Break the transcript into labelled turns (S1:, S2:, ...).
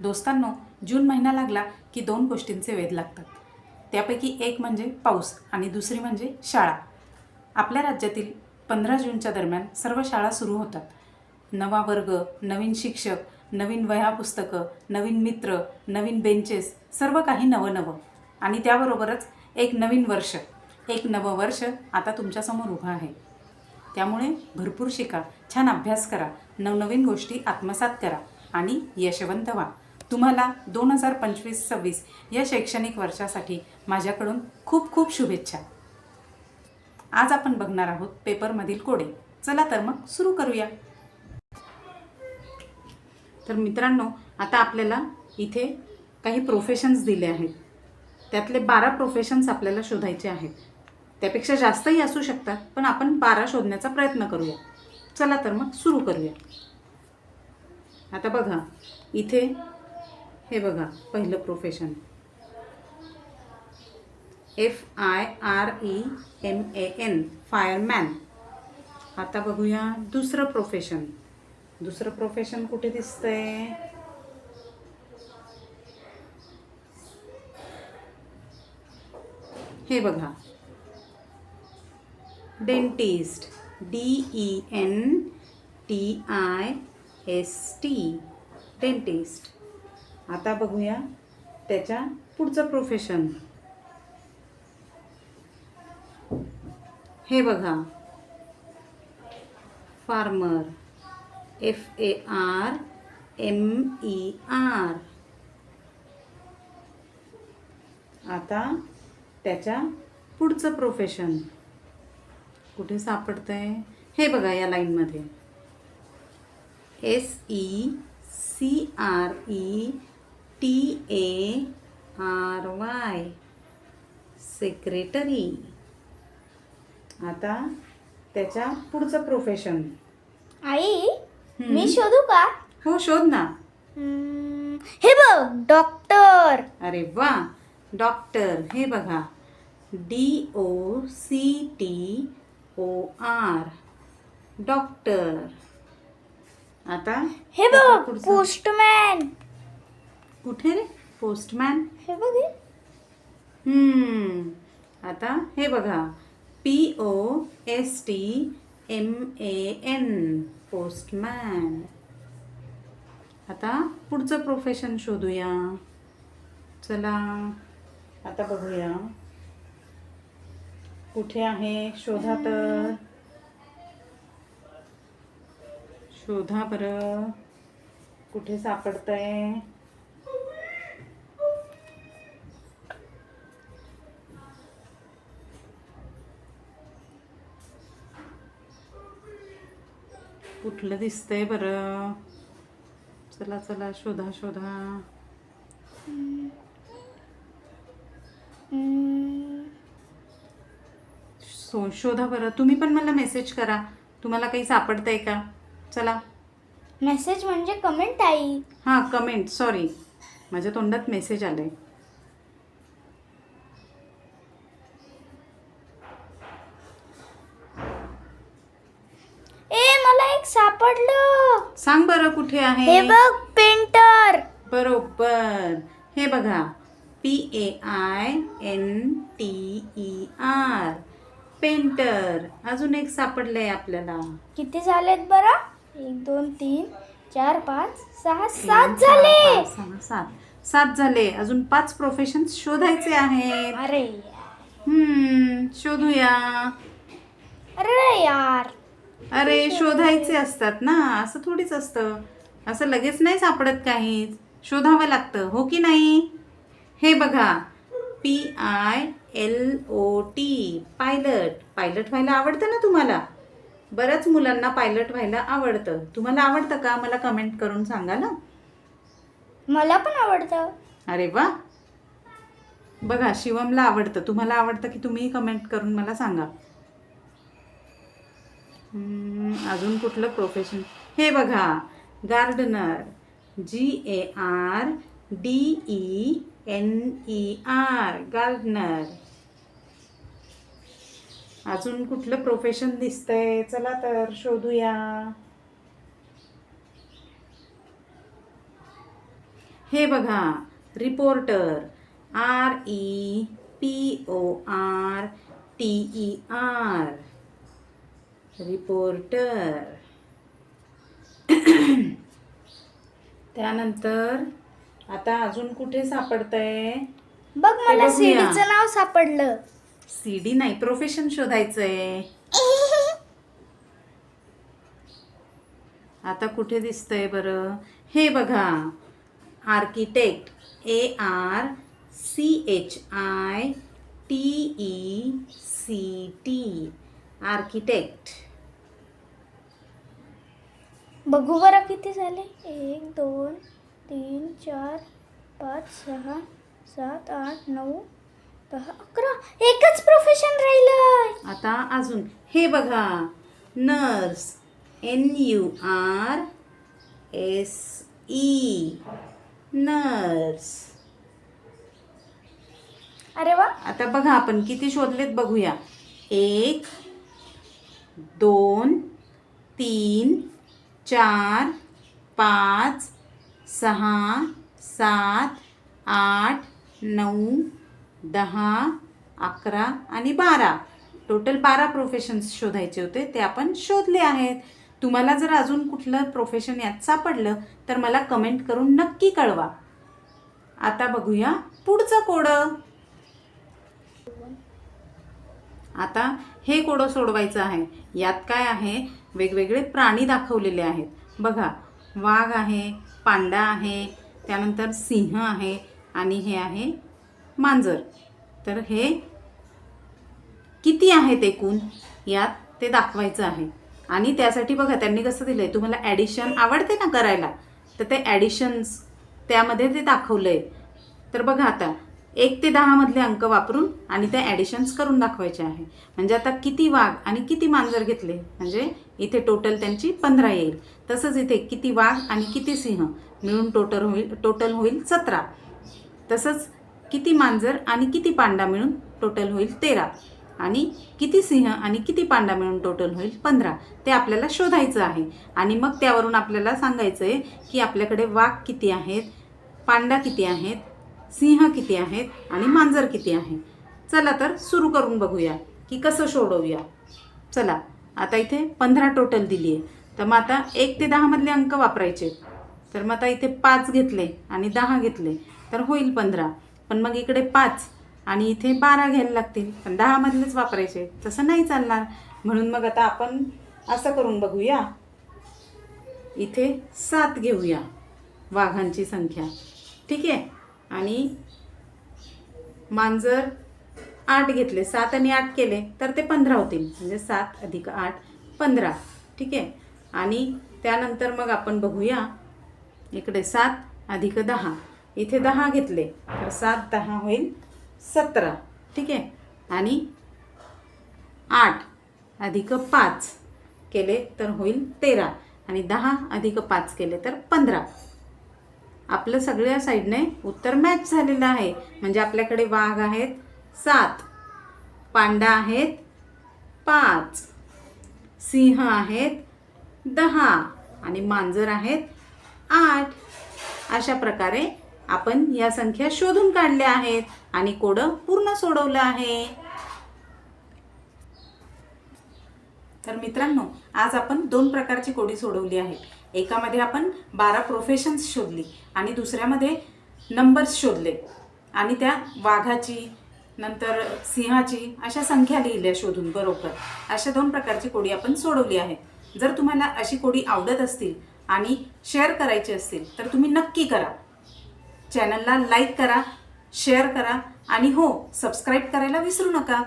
S1: दोस्तांनो जून महिना लागला की दोन गोष्टींचे वेध लागतात. त्यापैकी एक म्हणजे पाऊस आणि दुसरी म्हणजे शाळा. आपल्या राज्यातील पंधरा जूनच्या दरम्यान सर्व शाळा सुरू होतात. नवा वर्ग नवीन शिक्षक नवीन वह्या पुस्तकं नवीन मित्र नवीन बेंचेस सर्व काही नवं नवं आणि त्याबरोबरच एक नवीन वर्ष. एक नवं वर्ष आता तुमच्यासमोर उभं आहे. त्यामुळे भरपूर शिका छान अभ्यास करा नवनवीन गोष्टी आत्मसात करा आणि यशवंत व्हा. तुम्हाला दोन हजार पंचवीस सव्वीस या शैक्षणिक वर्षासाठी माझ्याकडून खूप खूप शुभेच्छा. आज आपण बघणार आहोत पेपरमधील कोडे. चला तर मग सुरू करूया. तर मित्रांनो आता आपल्याला इथे काही प्रोफेशन्स दिले आहेत. त्यातले बारा प्रोफेशन्स आपल्याला शोधायचे आहेत. त्यापेक्षा जास्तही असू शकतात पण आपण बारा शोधण्याचा प्रयत्न करूया. चला तर मग सुरू करूया. आता बघा इथे हे बघा, पहिलं profession F I R E M A N fireman आता बघूया दुसरं प्रोफेशन दुसरं प्रोफेशन कुठे दिसतंय? हे बघा. Dentist D E N T I S T dentist आता बघूया त्याच्या पुढचं प्रोफेशन हे बघा. Farmer F A R M E R आता त्याच्या पुढचं प्रोफेशन कुठे सापडतंय? हे बघा या लाईनमध्ये S E C R E T A R Y secretary आता त्याच्या पुढचं प्रोफेशन
S2: आई. मी शोधू का?
S1: हो शोध ना.
S2: हे बघ डॉक्टर
S1: अरे वा डॉक्टर हे बघा. D O C T O R doctor आता
S2: हे बघ
S1: पुढचं-
S2: पोस्टमॅन
S1: कुठे रे? पोस्टमॅन
S2: हे बघ. हे.
S1: हम्म. आता हे बघा. P O S T M A N postman आता पुढचं प्रोफेशन शोधूया. चला. आता बघूया. कुठे आहे? शोधा तर. शोधा बरं. कुठे सापडतंय? कुठलं दिसतंय बरं? चला चला शोधा शोधा. सो शोधा बरं. तुम्ही पण मला मेसेज करा. तुम्हाला काही सापडतंय का? चला.
S2: मेसेज म्हणजे कमेंट आई.
S1: हां कमेंट सॉरी माझ्या तोंडात मेसेज आलाय
S2: ए मला एक सापडलं
S1: सांग कुठे
S2: हे
S1: आहे
S2: बघ पेंटर.
S1: बरोबर. हे बघा. P A I N T E R painter. अजून एक सापडलंय आपल्याला.
S2: किती झालेत बरं? एक दोन तीन चार पाच सहा
S1: तीन,
S2: सात
S1: चार,
S2: झाले.
S1: पाच, सहा, सात. सात झाले. अजून पाच प्रोफेशन शोधायचे आहेत.
S2: अरे
S1: हम्म शोधूया.
S2: अरे यार.
S1: अरे शोधायचे असतात ना. असं थोडीच असतं. असं लगेच नाही सापडत काहीच. शोधावं लागतं हो की नाही? हे बघा. P I L O T pilot pilot व्हायला आवडतं ना तुम्हाला? बऱ्याच मुलांना पायलट व्हायला आवडतं. तुम्हाला आवडतं का? मला कमेंट करून सांगा ना.
S2: मला पण आवडतं.
S1: अरे वा. बघा शिवमला आवडतं. तुम्हाला आवडतं की तुम्ही कमेंट करून मला सांगा. अजून कुठलं प्रोफेशन हे बघा. Gardener G A R D E N E R gardener अजून कुठलं प्रोफेशन दिसतंय? चला तर शोधूया. हे बघा reporter R E P O R T E R reporter त्यानंतर आता अजून कुठे सापडतंय?
S2: बघ मला
S1: बघूया.
S2: सीडीचं नाव सापडलं.
S1: सी डी नाही प्रोफेशन शोधायचंय. आता कुठे दिसतंय बरं? हे बघा. Architect A R C H I T E C T architect
S2: बघू बरं किती झाले. एक दोन तीन चार पाच सहा सात आठ नऊ दहा अकरा. एकच प्रोफेशन राहिलं
S1: आता अजून. हे बघा. Nurse N U R S E nurse
S2: अरे वा.
S1: आता बघा आपण किती शोधलेत बघूया. एक दोन तीन चार पाच सहा सात आठ नऊ दहा अकरा आणि बारा. टोटल बारा प्रोफेशन्स शोधायचे होते ते आपण शोधले आहेत. तुम्हाला जर अजून कुठलं प्रोफेशन यात सापडलं तर मला कमेंट करून नक्की कळवा. आता बघूया पुढचं कोडं. आता हे कोडं सोडवायचं आहे. यात काय आहे? वेगवेगळे प्राणी दाखवलेले आहेत. बघा वाघ आहे पांडा आहे त्यानंतर सिंह आहे आणि हे आहे मांजर. तर हे किती आहेत एकूण? यात ते दाखवायचं आहे. आणि त्यासाठी बघा त्यांनी कसं दिलं आहे तुम्हाला ॲडिशन आवडते ना करायला? तर ते ॲडिशन्स त्यामध्ये ते दाखवलं आहे तर बघा आता एक ते दहामधले अंक वापरून आणि ते ॲडिशन्स करून दाखवायचे आहे. म्हणजे आता किती वाघ आणि किती मांजर घेतले? म्हणजे इथे टोटल त्यांची पंधरा येईल. तसंच इथे किती वाघ आणि किती सिंह? मिळून टोटल होईल टोटल होईल सतरा. तसंच किती मांजर आणि किती पांडा मिळून टोटल होईल तेरा. आणि किती सिंह आणि किती पांडा मिळून टोटल होईल पंधरा. ते आपल्याला शोधायचं आहे. आणि मग त्यावरून आपल्याला सांगायचं आहे की आपल्याकडे वाघ किती आहेत पांडा किती आहेत सिंह किती आहेत आणि मांजर किती आहे? चला तर सुरू करून बघूया की कसं सोडवूया. चला आता इथे पंधरा टोटल दिली आहे तर मग आता एक ते दहामधले अंक वापरायचे तर मग आता इथे पाच घेतले आणि दहा घेतले तर होईल पंधरा. पण मग इकडे पाच आणि इथे बारा घ्यायला लागतील. पण दहामधलेच वापरायचे तसं नाही चालणार. म्हणून मग आता आपण असं करून बघूया. इथे सात घेऊया वाघांची संख्या. ठीक आहे? आणि मांजर आठ घेतले. सात आणि आठ केले तर ते पंधरा होतील म्हणजे सात अधिक आठ पंधरा. ठीक आहे? आणि त्यानंतर मग आपण बघूया. इकडे सात अधिक दहा. इथे दहा घेतले तर सात दहा होईल सतरा. ठीक आहे? आणि आठ अधिक पाच केले तर होईल तेरा. आणि दहा अधिक पाच केले तर पंधरा. आपलं सगळ्या साईडने उत्तर मॅच झालेलं आहे. म्हणजे आपल्याकडे वाघ आहेत सात पांडा आहेत पाच सिंह आहेत दहा आणि मांजर आहेत आठ. अशा प्रकारे आपण या संख्या शोधून काढल्या आहेत आणि कोडं पूर्ण सोडवलं आहे. तर मित्रांनो आज आपण दोन प्रकारची कोडी सोडवली आहे एकामध्ये आपण बारा प्रोफेशन्स शोधली आणि दुसऱ्यामध्ये नंबर्स शोधले. आणि त्या वाघाची नंतर सिंहाची अशा संख्या लिहिल्या शोधून बरोबर. अशा दोन प्रकारची कोडी आपण सोडवली आहे. जर तुम्हाला अशी कोडी आवडत असतील आणि शेअर करायची असतील तर तुम्ही नक्की करा. चॅनलला लाईक करा शेअर करा आणि हो सबस्क्राईब करायला विसरू नका.